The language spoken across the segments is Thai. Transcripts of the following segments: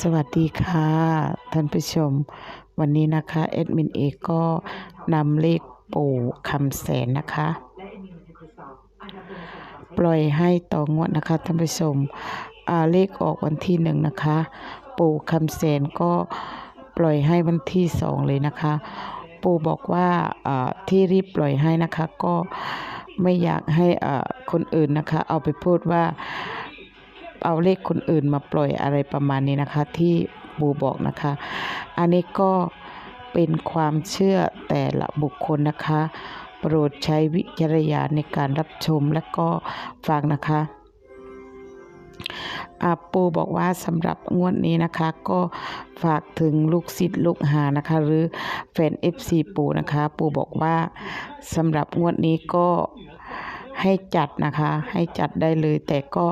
สวัสดีค่ะท่านผู้ชม วันนี้นะคะแอดมินเอก็นำเลขปู่คำแสนนะคะ ปล่อยให้ต่องวดนะคะท่านผู้ชมเลขออกวันที่หนึ่งนะคะ ปู่คำแสนก็ปล่อยให้วันที่สองเลยนะคะ ปู่บอกว่าที่รีบปล่อยให้นะคะก็ไม่อยากให้คนอื่นนะคะ เอาไปพูดว่า เอาเลขคนอื่นมาปล่อยอะไรประมาณนี้นะคะ ที่ปูบอกนะคะ อันนี้ก็เป็นความเชื่อแต่ละบุคคลนะคะ โปรดใช้วิจารณญาณในการรับชมและก็ฟังนะคะอาปูบอกว่าสำหรับงวดนี้นะคะ ก็ฝากถึงลูกศิษย์ลูกหานะคะ หรือแฟน FC ปูนะคะ ปูบอกว่าสำหรับงวดนี้ก็ ให้จัดนะคะ ให้จัดได้เลย แต่ก็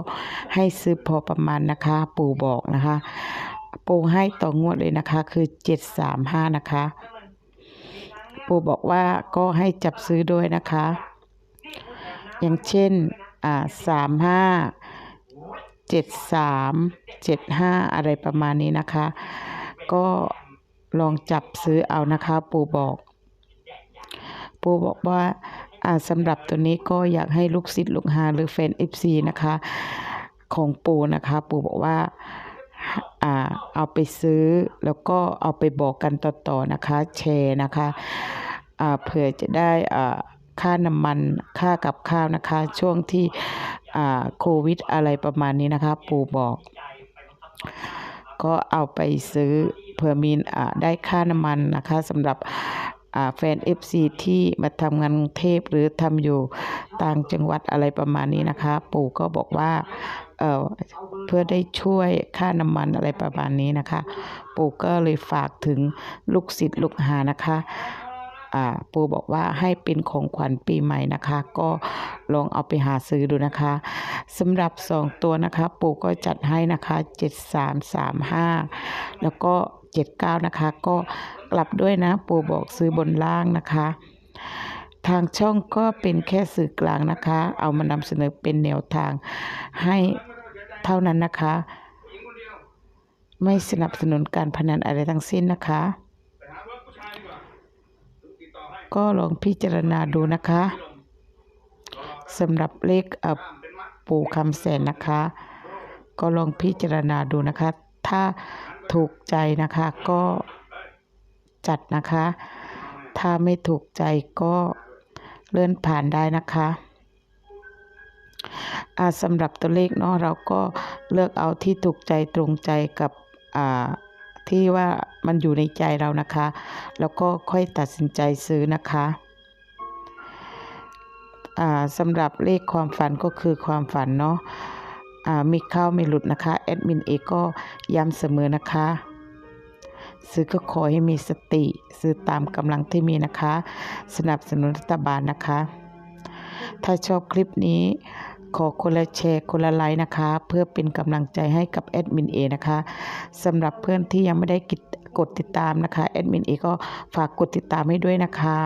ให้ซื้อพอประมาณนะคะ ปู่บอกนะคะ ปู่ให้ต่องวดเลยนะคะ คือเจ็ดสามห้านะคะ ปู่บอกว่าก็ให้จับซื้อด้วยนะคะ อย่างเช่นอ่าสามห้าเจ็ดสามเจ็ดห้าอะไรประมาณนี้นะคะ ก็ลองจับซื้อเอานะคะ ปู่บอก ปู่บอกว่า สำหรับตัวนี้ก็อยากให้ลูกศิษย์ลูกหาหรือแฟน FC นะคะ ของปู่นะคะ ปู่บอกว่าอเอาไปซื้อแล้วก็เอาไปบอกกันต่อๆนะคะ แชร์นะคะเผื่อจะได้ค่าน้ำมันค่ากับข้าวนะคะ ช่วงที่โควิดอะไรประมาณนี้นะคะ ปู่บอก ก็เอาไปซื้อเผื่อมีอได้ค่าน้ำมันนะคะสำหรับ แฟน FC ที่มาทำงานกรุงเทพหรือทำอยู่ต่างจังหวัดอะไรประมาณนี้นะคะ ปู่ก็บอกว่าเเพื่อได้ช่วยค่าน้ำมันอะไรประมาณนี้นะคะ ปู่ก็เลยฝากถึงลูกศิษย์ลูกหานะคะปู่บอกว่าให้เป็นของขวัญปีใหม่นะคะ ก็ลองเอาไปหาซื้อดูนะคะสำหรับสองตัวนะคะ ปู่ก็จัดให้นะคะ 7335 แล้วก็ 79 นะคะ ก็กลับด้วยนะ ปู่บอกซื้อบนล่างนะคะ ทางช่องก็เป็นแค่สื่อกลางนะคะ เอามานำเสนอเป็นแนวทางให้เท่านั้นนะคะ ไม่สนับสนุนการพนันอะไรทั้งสิ้นนะคะ ก็ลองพิจารณาดูนะคะสำหรับเลขปู่คำแสนนะคะ ก็ลองพิจารณาดูนะคะ ถ้า ถูกใจนะคะก็จัดนะคะ ถ้าไม่ถูกใจก็เลื่อนผ่านได้นะคะสำหรับตัวเลขเนาะเราก็เลือกเอาที่ถูกใจตรงใจกับที่ว่ามันอยู่ในใจเรานะคะ แล้วก็ค่อยตัดสินใจซื้อนะคะสำหรับเลขความฝันก็คือความฝันเนาะ มีเข้าไม่หลุดนะคะแอดมินเอก็ย้ำเสมอนะคะ ซื้อก็ขอให้มีสติ ซื้อตามกำลังที่มีนะคะ สนับสนุนรัฐบาลนะคะ ถ้าชอบคลิปนี้ขอคนละแชร์คนละไลค์นะคะ เพื่อเป็นกำลังใจให้กับแอดมินเอนะคะสำหรับเพื่อนที่ยังไม่ได้กดติดตามนะคะแอดมินเอก็ฝากกดติดตามให้ด้วยนะคะ